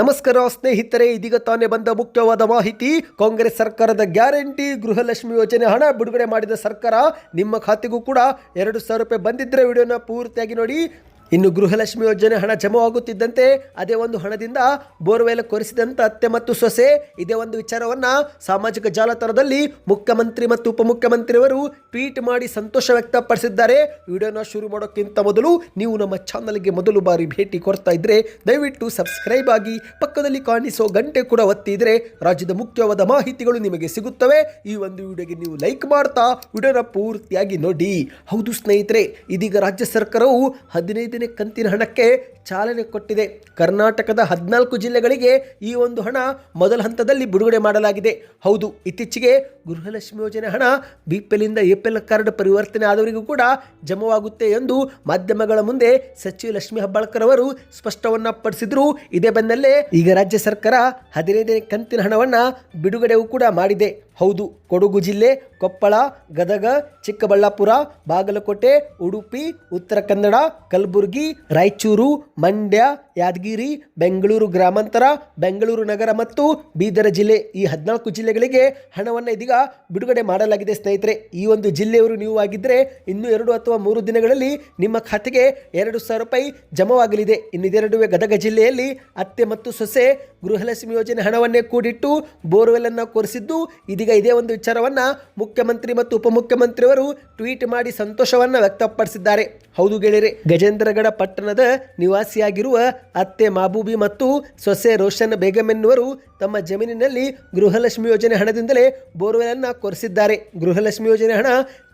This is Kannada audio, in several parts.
ನಮಸ್ಕಾರ ಸ್ನೇಹಿತರೆ, ಇದೀಗ ತಾನೇ ಬಂದ ಮುಖ್ಯವಾದ ಮಾಹಿತಿ, ಕಾಂಗ್ರೆಸ್ ಸರ್ಕಾರದ ಗ್ಯಾರಂಟಿ ಗೃಹಲಕ್ಷ್ಮಿ ಯೋಜನೆ ಹಣ ಬಿಡುಗಡೆ ಮಾಡಿದ ಸರ್ಕಾರ ನಿಮ್ಮ ಖಾತೆಗೂ ಕೂಡ ಎರಡು ಸಾವಿರ ರೂಪಾಯಿ ಬಂದಿದ್ರೆ ವಿಡಿಯೋನ ಪೂರ್ತಿಯಾಗಿ ನೋಡಿ. ಇನ್ನು ಗೃಹಲಕ್ಷ್ಮಿ ಯೋಜನೆ ಹಣ ಜಮವಾಗುತ್ತಿದ್ದಂತೆ ಅದೇ ಒಂದು ಹಣದಿಂದ ಬೋರ್ವೆಲ್ ಕೊರೆಸಿದಂತ ಅತ್ತೆ ಮತ್ತು ಸೊಸೆ, ಇದೇ ಒಂದು ವಿಚಾರವನ್ನ ಸಾಮಾಜಿಕ ಜಾಲತಾಣದಲ್ಲಿ ಮುಖ್ಯಮಂತ್ರಿ ಮತ್ತು ಉಪಮುಖ್ಯಮಂತ್ರಿಯವರು ಟ್ವೀಟ್ ಮಾಡಿ ಸಂತೋಷ ವ್ಯಕ್ತಪಡಿಸಿದ್ದಾರೆ. ವಿಡಿಯೋನ ಶುರು ಮಾಡೋಕ್ಕಿಂತ ಮೊದಲು ನೀವು ನಮ್ಮ ಚಾನಲ್ಗೆ ಮೊದಲು ಬಾರಿ ಭೇಟಿ ಕೊಡ್ತಾ ಇದ್ರೆ, ದಯವಿಟ್ಟು ಸಬ್ಸ್ಕ್ರೈಬ್ ಆಗಿ ಪಕ್ಕದಲ್ಲಿ ಕಾಣಿಸೋ ಗಂಟೆ ಕೂಡ ಒತ್ತಿದ್ರೆ ರಾಜ್ಯದ ಮುಖ್ಯವಾದ ಮಾಹಿತಿಗಳು ನಿಮಗೆ ಸಿಗುತ್ತವೆ. ಈ ಒಂದು ವಿಡಿಯೋಗೆ ನೀವು ಲೈಕ್ ಮಾಡ್ತಾ, ವಿಡಿಯೋನ ಪೂರ್ತಿಯಾಗಿ ನೋಡಿ. ಹೌದು ಸ್ನೇಹಿತರೆ, ಇದೀಗ ರಾಜ್ಯ ಸರ್ಕಾರವು ಹದಿನೈದನೇ ಕಂತಿನ ಹಣಕ್ಕೆ ಚಾಲನೆ ಕೊಟ್ಟಿದೆ. ಕರ್ನಾಟಕದ ಹದಿನಾಲ್ಕು ಜಿಲ್ಲೆಗಳಿಗೆ ಈ ಒಂದು ಹಣ ಮೊದಲ ಹಂತದಲ್ಲಿ ಬಿಡುಗಡೆ ಮಾಡಲಾಗಿದೆ. ಹೌದು, ಇತ್ತೀಚೆಗೆ ಗೃಹಲಕ್ಷ್ಮಿ ಯೋಜನೆ ಹಣ ಬಿ ಪಿ ಎಲ್ನಿಂದ ಎ ಪಿ ಎಲ್ ಕಾರ್ಡ್ ಪರಿವರ್ತನೆ ಆದವರಿಗೂ ಕೂಡ ಜಮವಾಗುತ್ತೆ ಎಂದು ಮಾಧ್ಯಮಗಳ ಮುಂದೆ ಸಚಿವ ಲಕ್ಷ್ಮಿ ಹೆಬ್ಬಾಳ್ಕರ್ ಅವರು ಸ್ಪಷ್ಟವನ್ನ ಪಡಿಸಿದ್ರು. ಇದೇ ಬೆನ್ನಲ್ಲೇ ಈಗ ರಾಜ್ಯ ಸರ್ಕಾರ ಹದಿನೈದನೇ ಕಂತಿನ ಹಣವನ್ನ ಬಿಡುಗಡೆಯೂ ಕೂಡ ಮಾಡಿದೆ. ಹೌದು, ಕೊಡಗು ಜಿಲ್ಲೆ ಕೊಪ್ಪಳ ಗದಗ ಚಿಕ್ಕಬಳ್ಳಾಪುರ ಬಾಗಲಕೋಟೆ ಉಡುಪಿ ಉತ್ತರ ಕನ್ನಡ ಕಲಬುರಗಿ ರಾಯಚೂರು ಮಂಡ್ಯ ಯಾದಗಿರಿ, ಬೆಂಗಳೂರು ಗ್ರಾಮಾಂತರ, ಬೆಂಗಳೂರು ನಗರ ಮತ್ತು ಬೀದರ ಜಿಲ್ಲೆ. ಈ ಹದಿನಾಲ್ಕು ಜಿಲ್ಲೆಗಳಿಗೆ ಹಣವನ್ನು ಇದೀಗ ಬಿಡುಗಡೆ ಮಾಡಲಾಗಿದೆ ಸ್ನೇಹಿತರೆ. ಈ ಒಂದು ಜಿಲ್ಲೆಯವರು ನೀವು ಆಗಿದ್ದರೆ ಇನ್ನು ಎರಡು ಅಥವಾ ಮೂರು ದಿನಗಳಲ್ಲಿ ನಿಮ್ಮ ಖಾತೆಗೆ ಎರಡು ಸಾವಿರ ರೂಪಾಯಿ ಜಮವಾಗಲಿದೆ. ಇನ್ನು ಇದೆರಡುವೆ ಗದಗ ಜಿಲ್ಲೆಯಲ್ಲಿ ಅತ್ತೆ ಮತ್ತು ಸೊಸೆ ಗೃಹಲಕ್ಷ್ಮಿ ಯೋಜನೆ ಹಣವನ್ನೇ ಕೂಡಿಟ್ಟು ಬೋರ್ವೆಲ್ ಅನ್ನು ಕೊರೆಸಿದ್ದು, ಇದೀಗ ಇದೇ ಒಂದು ವಿಚಾರವನ್ನ ಮುಖ್ಯಮಂತ್ರಿ ಮತ್ತು ಉಪಮುಖ್ಯಮಂತ್ರಿಯವರು ಟ್ವೀಟ್ ಮಾಡಿ ಸಂತೋಷವನ್ನ ವ್ಯಕ್ತಪಡಿಸಿದ್ದಾರೆ. ಹೌದು ಗೆಳೆಯರೆ ಗಜೇಂದ್ರಗಡ ಪಟ್ಟಣದ ನಿವಾಸಿಯಾಗಿರುವ ಅತ್ತೆ ಮಾಬೂಬಿ ಮತ್ತು ಸೊಸೆ ರೋಷನ್ ಬೇಗಂ ಎನ್ನುವರು ತಮ್ಮ ಜಮೀನಿನಲ್ಲಿ ಗೃಹಲಕ್ಷ್ಮಿ ಯೋಜನೆ ಹಣದಿಂದಲೇ ಬೋರ್ವೆಲನ್ನು ಕೊರೆಸಿದ್ದಾರೆ. ಗೃಹಲಕ್ಷ್ಮಿ ಯೋಜನೆ ಹಣ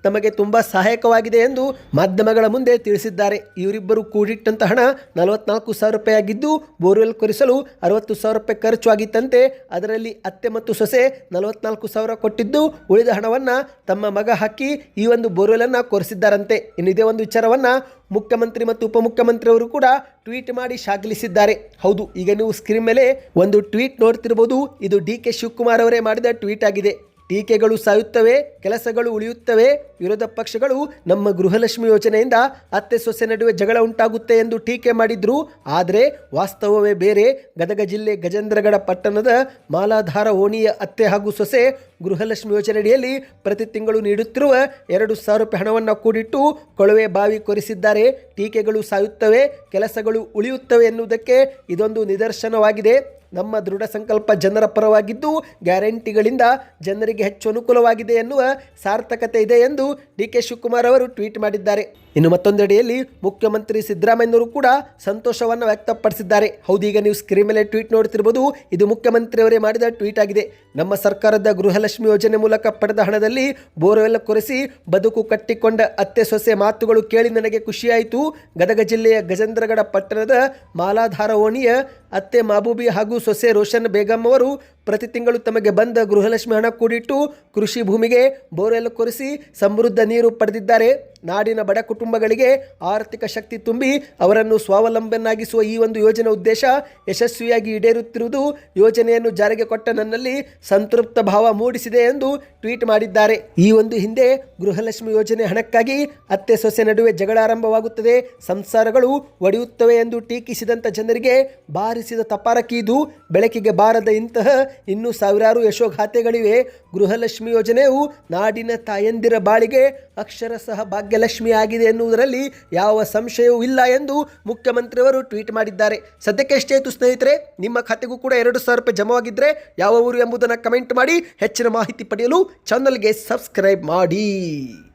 ತಮಗೆ ತುಂಬ ಸಹಾಯಕವಾಗಿದೆ ಎಂದು ಮಾಧ್ಯಮಗಳ ಮುಂದೆ ತಿಳಿಸಿದ್ದಾರೆ. ಇವರಿಬ್ಬರು ಕೂಡಿಟ್ಟಂತ ಹಣ ನಲವತ್ನಾಲ್ಕು ಸಾವಿರ ರೂಪಾಯಿ ಆಗಿದ್ದು, ಬೋರ್ವೆಲ್ ಕೊರೆಸಲು ಅರವತ್ತು ಸಾವಿರ ರೂಪಾಯಿ ಖರ್ಚು ಆಗಿತ್ತಂತೆ ಅದರಲ್ಲಿ ಅತ್ತೆ ಮತ್ತು ಸೊಸೆ ನಲವತ್ನಾಲ್ಕು ಸಾವಿರ ಕೊಟ್ಟಿದ್ದು, ಉಳಿದ ಹಣವನ್ನು ತಮ್ಮ ಮಗ ಹಾಕಿ ಈ ಒಂದು ಬೋರ್ವೆಲನ್ನು ಕೊರೆಸಿದ್ದಾರಂತೆ. ಇನ್ನು ಇದೇ ಒಂದು ವಿಚಾರವನ್ನು ಮುಖ್ಯಮಂತ್ರಿ ಮತ್ತು ಉಪಮುಖ್ಯಮಂತ್ರಿಯವರು ಕೂಡ ಟ್ವೀಟ್ ಮಾಡಿ ಶಾಗಲಿಸಿದ್ದಾರೆ. ಹೌದು, ಈಗ ನೀವು ಸ್ಕ್ರೀನ್ ಮೇಲೆ ಒಂದು ಟ್ವೀಟ್ ನೋಡ್ತಿರ್ಬೋದು. ಇದು ಡಿ ಕೆ ಶಿವಕುಮಾರ್ ಅವರೇ ಮಾಡಿದ ಟ್ವೀಟ್ ಆಗಿದೆ. ಟೀಕೆಗಳು ಸಾಯುತ್ತವೆ, ಕೆಲಸಗಳು ಉಳಿಯುತ್ತವೆ. ವಿರೋಧ ಪಕ್ಷಗಳು ನಮ್ಮ ಗೃಹಲಕ್ಷ್ಮಿ ಯೋಜನೆಯಿಂದ ಅತ್ತೆ ಸೊಸೆ ನಡುವೆ ಜಗಳ ಉಂಟಾಗುತ್ತೆ ಎಂದು ಟೀಕೆ ಮಾಡಿದ್ರು. ಆದರೆ ವಾಸ್ತವವೇ ಬೇರೆ. ಗದಗ ಜಿಲ್ಲೆ ಗಜೇಂದ್ರಗಡ ಪಟ್ಟಣದ ಮಾಲಾಧಾರ ಓಣಿಯ ಅತ್ತೆ ಹಾಗೂ ಸೊಸೆ ಗೃಹಲಕ್ಷ್ಮಿ ಯೋಜನೆಯಡಿಯಲ್ಲಿ ಪ್ರತಿ ತಿಂಗಳು ನೀಡುತ್ತಿರುವ ಎರಡು ಸಾವಿರ ರೂಪಾಯಿ ಹಣವನ್ನು ಕೂಡಿಟ್ಟು ಕೊಳವೆ ಬಾವಿ ಕೊರೆಸಿದ್ದಾರೆ. ಟೀಕೆಗಳು ಸಾಯುತ್ತವೆ, ಕೆಲಸಗಳು ಉಳಿಯುತ್ತವೆ ಎನ್ನುವುದಕ್ಕೆ ಇದೊಂದು ನಿದರ್ಶನವಾಗಿದೆ. ನಮ್ಮ ದೃಢ ಸಂಕಲ್ಪ ಜನರ ಪರವಾಗಿದ್ದು ಗ್ಯಾರಂಟಿಗಳಿಂದ ಜನರಿಗೆ ಹೆಚ್ಚು ಅನುಕೂಲವಾಗಿದೆ ಎನ್ನುವ ಸಾರ್ಥಕತೆ ಇದೆ ಎಂದು ಡಿ ಕೆ ಶಿವಕುಮಾರ್ ಅವರು ಟ್ವೀಟ್ ಮಾಡಿದ್ದಾರೆ. ಇನ್ನು ಮತ್ತೊಂದೆಡೆಯಲ್ಲಿ ಮುಖ್ಯಮಂತ್ರಿ ಸಿದ್ದರಾಮಯ್ಯನವರು ಕೂಡ ಸಂತೋಷವನ್ನು ವ್ಯಕ್ತಪಡಿಸಿದ್ದಾರೆ. ಹೌದು, ಈಗ ನೀವು ಸ್ಕ್ರೀನ್ ಮೇಲೆ ಟ್ವೀಟ್ ನೋಡ್ತಿರ್ಬೋದು ಇದು ಮುಖ್ಯಮಂತ್ರಿಯವರೇ ಮಾಡಿದ ಟ್ವೀಟ್ ಆಗಿದೆ. ನಮ್ಮ ಸರ್ಕಾರದ ಗೃಹಲಕ್ಷ್ಮಿ ಯೋಜನೆ ಮೂಲಕ ಪಡೆದ ಹಣದಲ್ಲಿ ಬೋರ್ವೆಲ್ ಕೊರೆಸಿ ಬದುಕು ಕಟ್ಟಿಕೊಂಡ ಅತ್ತೆ ಸೊಸೆ ಮಾತುಗಳು ಕೇಳಿ ನನಗೆ ಖುಷಿಯಾಯಿತು. ಗದಗ ಜಿಲ್ಲೆಯ ಗಜೇಂದ್ರಗಡ ಪಟ್ಟಣದ ಮಾಲಾಧಾರ ಓಣಿಯ ಅತ್ತೆ ಮಾಬೂಬಿ ಹಾಗೂ ಸೊಸೆ ರೋಷನ್ ಬೇಗಂ ಅವರು ಪ್ರತಿ ತಿಂಗಳು ತಮಗೆ ಬಂದ ಗೃಹಲಕ್ಷ್ಮಿ ಹಣ ಕೂಡಿಟ್ಟು ಕೃಷಿ ಭೂಮಿಗೆ ಬೋರ್ವೆಲ್ ಕೊರೆಸಿ ಸಮೃದ್ಧ ನೀರು ಪಡೆದಿದ್ದಾರೆ. ನಾಡಿನ ಬಡ ಕುಟುಂಬಗಳಿಗೆ ಆರ್ಥಿಕ ಶಕ್ತಿ ತುಂಬಿ ಅವರನ್ನು ಸ್ವಾವಲಂಬನಾಗಿಸುವ ಈ ಒಂದು ಯೋಜನೆ ಉದ್ದೇಶ ಯಶಸ್ವಿಯಾಗಿ ಈಡೇರುತ್ತಿರುವುದು ಯೋಜನೆಯನ್ನು ಜಾರಿಗೆ ಕೊಟ್ಟ ನನ್ನಲ್ಲಿ ಸಂತೃಪ್ತ ಭಾವ ಮೂಡಿಸಿದೆ ಎಂದು ಟ್ವೀಟ್ ಮಾಡಿದ್ದಾರೆ. ಈ ಒಂದು ಹಿಂದೆ ಗೃಹಲಕ್ಷ್ಮಿ ಯೋಜನೆ ಹಣಕ್ಕಾಗಿ ಅತ್ತೆ ಸೊಸೆ ನಡುವೆ ಜಗಳ ಆರಂಭವಾಗುತ್ತದೆ. ಸಂಸಾರಗಳು ಒಡೆಯುತ್ತವೆ ಎಂದು ಟೀಕಿಸಿದಂಥ ಜನರಿಗೆ ಬಾರಿಸಿದ ತಪಾರಕಿ ಇದು. ಬೆಳಕಿಗೆ ಬಾರದ ಇಂತಹ ಇನ್ನೂ ಸಾವಿರಾರು ಯಶೋಗಾಥೆಗಳಿವೆ. ಗೃಹಲಕ್ಷ್ಮಿ ಯೋಜನೆಯು ನಾಡಿನ ತಾಯಂದಿರ ಬಾಳಿಗೆ ಅಕ್ಷರಶಃ ಭಾಗ್ಯಲಕ್ಷ್ಮಿ ಆಗಿದೆ ಎನ್ನುವುದರಲ್ಲಿ ಯಾವ ಸಂಶಯವೂ ಇಲ್ಲ ಎಂದು ಮುಖ್ಯಮಂತ್ರಿಯವರು ಟ್ವೀಟ್ ಮಾಡಿದ್ದಾರೆ. ಸದ್ಯಕ್ಕೆ ಆಯಿತು ಸ್ನೇಹಿತರೆ, ನಿಮ್ಮ ಖಾತೆಗೂ ಕೂಡ ಎರಡು ಸಾವಿರ ರೂಪಾಯಿ ಜಮವಾಗಿದ್ದರೆ ಯಾವ ಊರು ಎಂಬುದನ್ನು ಕಮೆಂಟ್ ಮಾಡಿ ಹೆಚ್ಚಿನ ಮಾಹಿತಿ ಪಡೆಯಲು ಚಾನಲ್ಗೆ ಸಬ್ಸ್ಕ್ರೈಬ್ ಮಾಡಿ.